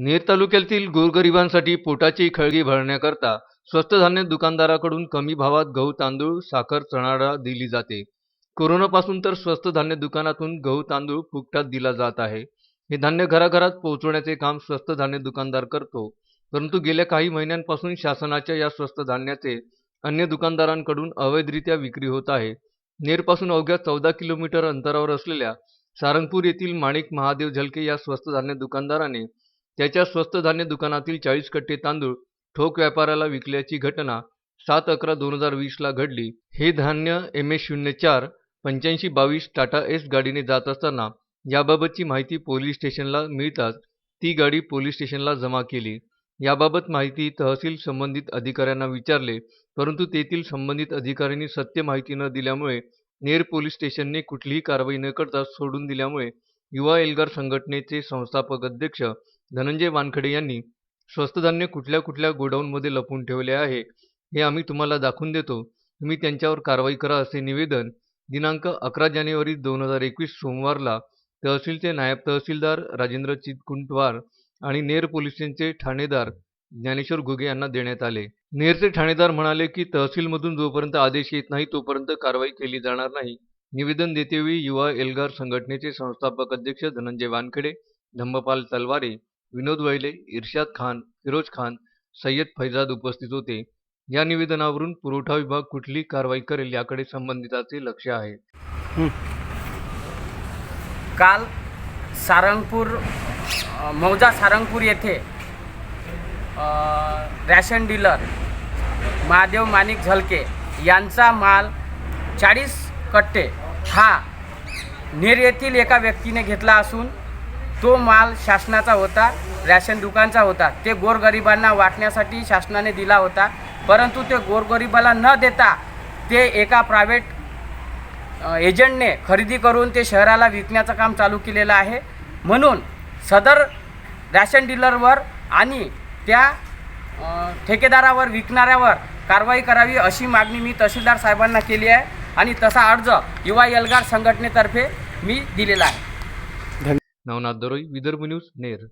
नेर तालुक्यातील गोरगरिबांसाठी पोटाची खळगी भरण्याकरता स्वस्त धान्य दुकानदाराकडून कमी भावात गहू तांदूळ साखर चणाडा दिली जाते. कोरोनापासून तर स्वस्त धान्य दुकानातून गहू तांदूळ फुकटात दिला जात आहे. हे धान्य घराघरात पोहोचवण्याचे काम स्वस्त धान्य दुकानदार करतो. परंतु गेल्या काही महिन्यांपासून शासनाच्या या स्वस्त धान्याचे अन्य दुकानदारांकडून अवैधरित्या विक्री होत आहे. नेरपासून अवघ्या चौदा किलोमीटर अंतरावर असलेल्या सारंगपूर येथील माणिक महादेव झलके या स्वस्त धान्य दुकानदाराने त्याच्या स्वस्त धान्य दुकानातील चाळीस कट्टे तांदूळ ठोक व्यापाऱ्याला विकल्याची घटना सात अकरा दोन हजार वीसला घडली. हे धान्य एम एस शून्य चार पंच्याऐंशी बावीस टाटा एस गाडीने जात असताना याबाबतची माहिती पोलीस स्टेशनला मिळताच ती गाडी पोलीस स्टेशनला जमा केली. याबाबत माहिती तहसील संबंधित अधिकाऱ्यांना विचारले परंतु तेथील संबंधित अधिकाऱ्यांनी सत्य माहिती न दिल्यामुळे नेर पोलीस स्टेशनने कुठलीही कारवाई न करता सोडून दिल्यामुळे युवा एल्गार संघटनेचे संस्थापक अध्यक्ष धनंजय वानखडे यांनी स्वस्त धान्य कुठल्या कुठल्या गोडाऊनमध्ये लपून ठेवले आहे हे आम्ही तुम्हाला दाखवून देतो. तुम्ही त्यांच्यावर कारवाई करा असे निवेदन दिनांक अकरा जानेवारी दोन हजार एकवीस सोमवारला तहसीलचे नायब तहसीलदार राजेंद्र चितकुंटवार आणि नेर पोलिसांचे ठाणेदार ज्ञानेश्वर घुगे यांना देण्यात आले. नेरचे ठाणेदार म्हणाले की तहसीलमधून जोपर्यंत आदेश येत नाही तोपर्यंत कारवाई केली जाणार नाही. निवेदन देतेवेळी युवा एल्गार संघटनेचे संस्थापक अध्यक्ष धनंजय वानखेडे धम्मपाल तलवारे विनोद वैले इर्शाद खान फिरोज खान सय्यद फैजाद उपस्थित होते. या निवेदनावरून पुरवठा विभाग कुठली कारवाई करेल याकडे संबंधिताचे लक्ष आहे. काल सारंगपूर मौजा सारंगपूर येथे रॅशन डीलर महादेव माणिक झलके यांचा माल चाळीस कट्टे हा नेर येथील एका व्यक्तीने घेतला असून तो माल शासनाचा होता रॅशन दुकानचा होता. ते गोरगरिबांना वाटण्यासाठी शासनाने दिला होता परंतु ते गोरगरिबाला न देता ते एका प्रायव्हेट एजंटने खरेदी करून ते शहराला विकण्याचं काम चालू केलेलं आहे. म्हणून सदर रॅशन डीलरवर आणि त्या ठेकेदारावर विकणाऱ्यावर कारवाई करावी अशी मागणी मी तहसीलदार साहेबांना केली आहे. आणि तसा अर्ज युवा एल्गार संघटनेतर्फे मी दिलेला आहे. नवनाथ दरोई विदर्भ न्यूज नेर.